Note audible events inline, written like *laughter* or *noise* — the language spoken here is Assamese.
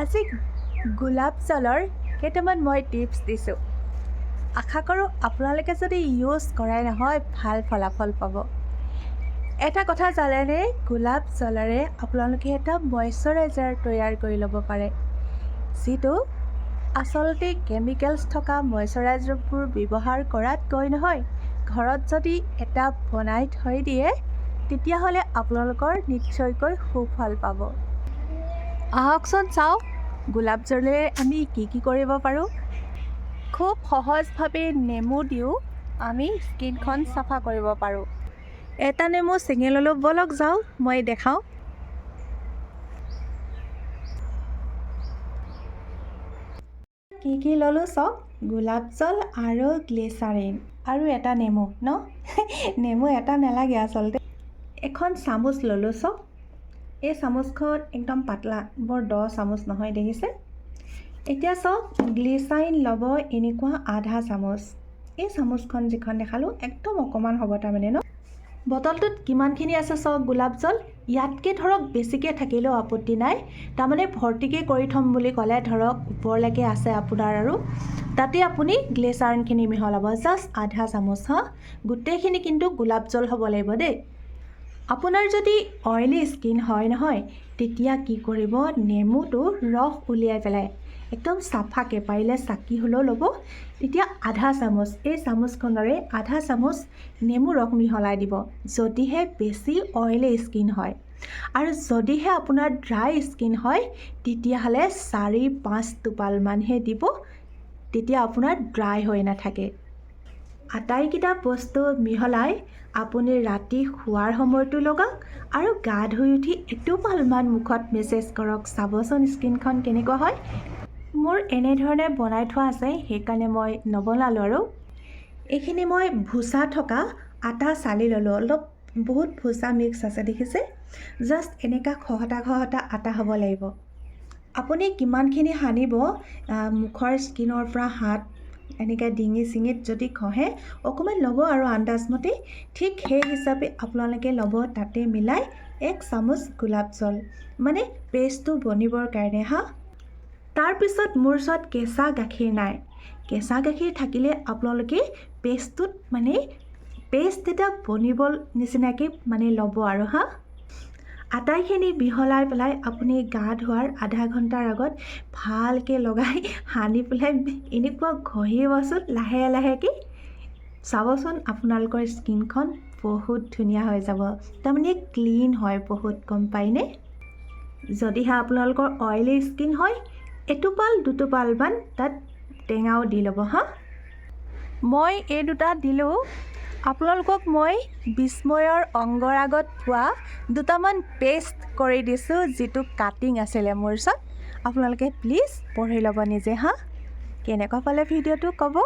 আজি গোলাপ জলৰ কেইটামান মই টিপছ দিছোঁ। আশা কৰোঁ আপোনালোকে যদি ইউজ কৰাই নহয় ভাল ফলাফল পাব। এটা কথা জানেনে গোলাপ জলেৰে আপোনালোকে এটা মইশ্চাৰাইজাৰ তৈয়াৰ কৰি ল'ব পাৰে। যিটো আচলতে কেমিকেলছ থকা মইশ্চাৰাইজাৰবোৰ ব্যৱহাৰ কৰাতকৈ নহয় ঘৰত যদি এটা বনাই থৈ দিয়ে তেতিয়াহ'লে আপোনালোকৰ নিশ্চয়কৈ সুফল পাব। আহকচোন চাওঁ গোলাপ জলেৰে আমি কি কি কৰিব পাৰোঁ? খুব সহজভাৱে নেমু দিও আমি স্কিনখন চাফা কৰিব পাৰোঁ। এটা নেমু ছিঙি ল'লোঁ ব'লক যাওঁ মই দেখাওঁ। কি কি ল'লোঁ চাওক গোলাপ জল আৰু গ্লিচাৰিন আৰু এটা নেমু ন? *laughs* নেমু এটা নালাগে আচলতে। এখন চামুচ ল'লোঁ চাওক। এই চামুচখন একদম পাতলা বৰ দ চামুচ নহয় দেখিছে? এতিয়া চাওক গ্লিচাৰিন ল'ব এনেকুৱা আধা চামুচ। এই চামুচখন যিখন দেখালোঁ একদম অকণমান হ'ব তাৰমানে ন? বটলটোত কিমানখিনি আছে চাওক গোলাপ জল? ইয়াতকৈ ধৰক বেছিকৈ থাকিলেও আপত্তি নাই। তাৰমানে ভৰ্তিকৈ কৰি থ'ম বুলি ক'লে ধৰক ওপৰলৈকে আছে আপোনাৰ আৰু। তাতে আপুনি গ্লেচাৰিনখিনি মিহলাব জাষ্ট আধা চামুচ হা? গোটেইখিনি কিন্তু গোলাপ জল হ'ব লাগিব দেই। আপোনাৰ যদি অইলি স্কিন হয় নহয় তেতিয়া কি কৰিব? নেমুটো ৰস উলিয়াই পেলাই একদম চাফাকৈ পাৰিলে চাকি হ'লেও ল'ব। তেতিয়া আধা চামুচ এই চামুচখনৰে আধা চামুচ নেমু ৰস মিহলাই দিব যদিহে বেছি অইলি স্কিন হয়। আৰু যদিহে আপোনাৰ ড্ৰাই স্কিন হয় তেতিয়াহ'লে চাৰি পাঁচ টোপালমানহে দিব তেতিয়া আপোনাৰ ড্ৰাই হৈ নাথাকে। আটাইকেইটা বস্তু মিহলাই আপুনি ৰাতি শোৱাৰ সময়তো লগাওক আৰু গা ধুই উঠি এটোপালমান মুখত মেছেজ কৰক চাবচোন স্কিনখন কেনেকুৱা হয়। মোৰ এনেধৰণে বনাই থোৱা আছে সেইকাৰণে মই নবনালোঁ আৰু। এইখিনি মই ভুচা থকা আটা চালি ল'লোঁ অলপ বহুত ভুচা মিক্স আছে দেখিছে। জাষ্ট এনেকুৱা খহটা খহটা আটা হ'ব লাগিব। আপুনি কিমানখিনি সানিব মুখৰ স্কিনৰ পৰা হাত এনেকৈ ডিঙি চিঙিত যদি খহে অকণমান ল'ব আৰু আন্দাজমতে ঠিক সেই হিচাপে আপোনালোকে ল'ব। তাতে মিলাই এক চামুচ গোলাপ জল মানে পেষ্টটো বনিবৰ কাৰণে হা? তাৰপিছত মোৰ ওচৰত কেঁচা গাখীৰ নাই। কেঁচা গাখীৰ থাকিলে আপোনালোকে পেষ্টটোত মানে পেষ্ট এটা বনিব নিচিনাকৈ মানে ল'ব আৰু হা? আটাইখিনি মিহলাই পেলাই আপুনি গা ধোৱাৰ আধা ঘণ্টাৰ আগত ভালকৈ লগাই সানি পেলাই এনেকুৱা ঘঁহিবচোন লাহে লাহেকৈ। চাবচোন আপোনালোকৰ স্কিনখন বহুত ধুনীয়া হৈ যাব তাৰমানে ক্লিন হয় বহুত গম পায়নে যদিহে আপোনালোকৰ অইলি স্কিন হয় এটোপাল দুটোপালমান তাত টেঙাও দি ল'ব হা? মই এই দুটা দিলোঁ আপোনালোকক মই বিস্ময়ৰ অংগৰ আগত পোৱা দুটামান পেষ্ট কৰি দিছোঁ যিটো কাটিং আছিলে মোৰ ওচৰত। আপোনালোকে প্লিজ পঢ়ি ল'ব নিজে হা? কেনেকুৱা পালে ভিডিঅ'টো ক'ব?